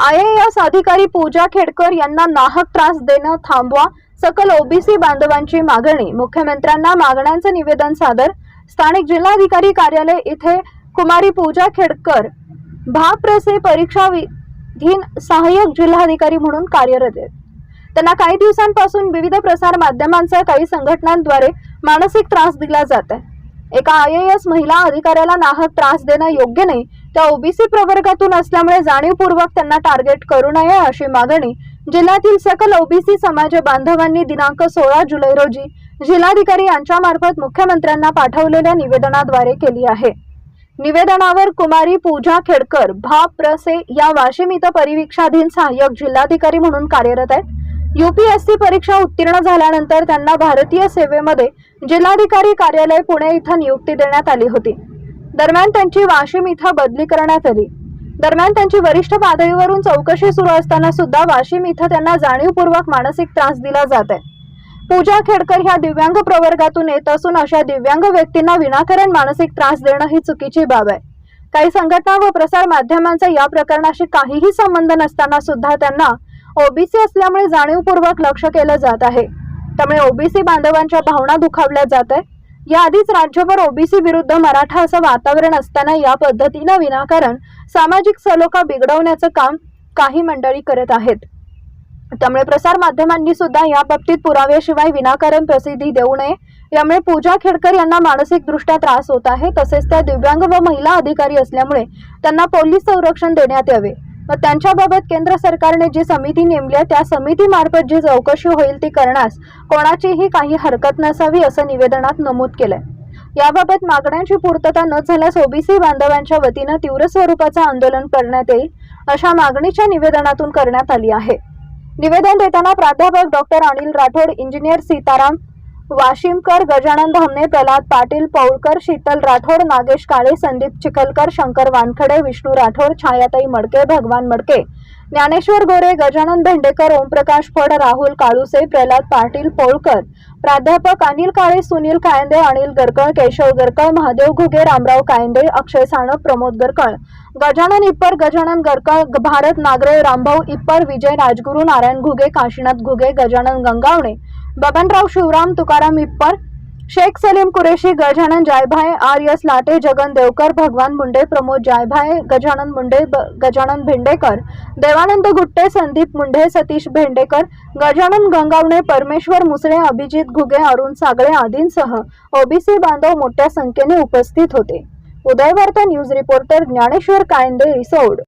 I अधिकारी पूजा खेडकर यांना नाहक त्रास देणं थांबवा सकल ओबीसी बांधवांची मागणी. मुख्यमंत्र्यांना मागण्यांचं निवेदन सादर. स्थानिक जिल्हाधिकारी कार्यालय इथे कुमारी पूजा खेडकर. भाप्रसे परीक्षा विधीन सहाय्यक जिल्हाधिकारी म्हणून कार्यरत आहेत. त्यांना काही दिवसांपासून विविध प्रसार माध्यमांचा काही संघटनांद्वारे मानसिक त्रास दिला जात आहे. एका आय एस महिला अधिकाऱ्याला नाहक त्रास देणं योग्य नाही. त्या ओबीसी प्रवर्गातून असल्यामुळे जाणीवपूर्वक त्यांना टार्गेट करू नये अशी मागणी जिल्ह्यातील सकल ओबीसी समाज बांधवांनी दिनांक सोळा जुलै रोजी जिल्हाधिकारी यांच्या मार्फत मुख्यमंत्र्यांना पाठवलेल्या निवेदनाद्वारे केली आहे. निवेदनावर कुमारी पूजा खेडकर भाप प्रसे या वाशिम इथं परिवीक्षाधीन सहाय्यक जिल्हाधिकारी म्हणून कार्यरत आहेत. युपीएससी परीक्षा उत्तीर्ण झाल्यानंतर त्यांना भारतीय सेवेमध्ये जिल्हाधिकारी कार्यालय पुणे इथं नियुक्ती देण्यात आली होती. दरम्यान त्यांची वाशिम इथं बदली करण्यात आली. दरम्यान त्यांची वरिष्ठ पातळीवरून चौकशी सुरू असताना सुद्धा वाशिम इथं त्यांना जाणीवपूर्वक मानसिक त्रास दिला जात आहे. पूजा खेडकर ह्या दिव्यांग प्रवर्गातून येत असून अशा दिव्यांग व्यक्तींना विनाकारण मानसिक त्रास देणं ही चुकीची बाब आहे. काही संघटना व प्रसार माध्यमांचा या प्रकरणाशी काहीही संबंध नसताना सुद्धा त्यांना ओबीसी असल्यामुळे जाणीवपूर्वक लक्ष केलं जात आहे. त्यामुळे ओबीसी बांधवांच्या भावना दुखावल्या जात आहे याआधीच राज्यभर ओबीसी विरुद्ध मराठा असं वातावरण असताना या पद्धतीनं विनाकारण सामाजिक सलोखा बिघडवण्याचं काम काही मंडळी करत आहेत. त्यामुळे प्रसार माध्यमांनी सुद्धा या बाबतीत पुराव्याशिवाय विनाकारण प्रसिद्धी देऊ नये. यामुळे पूजा खेडकर यांना मानसिक दृष्ट्या त्रास होत आहे. तसेच त्या दिव्यांग व महिला अधिकारी असल्यामुळे त्यांना पोलीस संरक्षण देण्यात यावे. व त्यांच्याबाबत केंद्र सरकारने जी समिती नेमली आहे त्या समितीमार्फत जी चौकशी होईल ती करण्यास कोणाचीही काही हरकत नसावी असं निवेदनात नमूद केलंय. याबाबत मागण्यांची पूर्तता न झाल्यास ओबीसी बांधवांच्या वतीनं तीव्र स्वरूपाचं आंदोलन करण्यात येईल अशा मागणीच्या निवेदनातून करण्यात आली आहे. निवेदन देताना प्राध्यापक डॉक्टर अनिल राठोड इंजिनियर सीताराम वाशिमकर गजानन धामणे प्रल्हाद पाटील पौळकर शीतल राठोड नागेश काळे संदीप चिखलकर शंकर वानखडे विष्णू राठोड छायाताई मडके भगवान मडके. ज्ञानेश्वर गोरे गजानन भेंडेकर ओमप्रकाश फड राहुल काळुसे प्रल्हाद पाटील पोळकर. प्राध्यापक अनिल काळे सुनील कायंदे अनिल गरकळ केशव गरकळ महादेव घुगे रामराव कायंदे अक्षय साणप प्रमोद गरकळ. गजानन इप्पर गजानन गरकळ भारत नागरे रामभाऊ इप्पर विजय राजगुरू नारायण घुगे काशीनाथ घुगे गजानन गंगावणे. बबनराव शिवराम तुकाराम इप्पर शेख सलीम कुरेशी गजानन जायभाय आर एस लाटे जगन देवकर भगवान मुंडे प्रमोद जायभाय गजानन मुंडे ब- गजानन भेंडेकर देवानंद गुट्टे संदीप मुंडे सतीश भेंडेकर गजानन गंगावणे परमेश्वर मुसळे अभिजित घुगे अरुण सागळे आदींसह ओबीसी बांधव मोठ्या संख्येने उपस्थित होते. Udayvarta news reporter Dnyaneshwar Kayande Risod.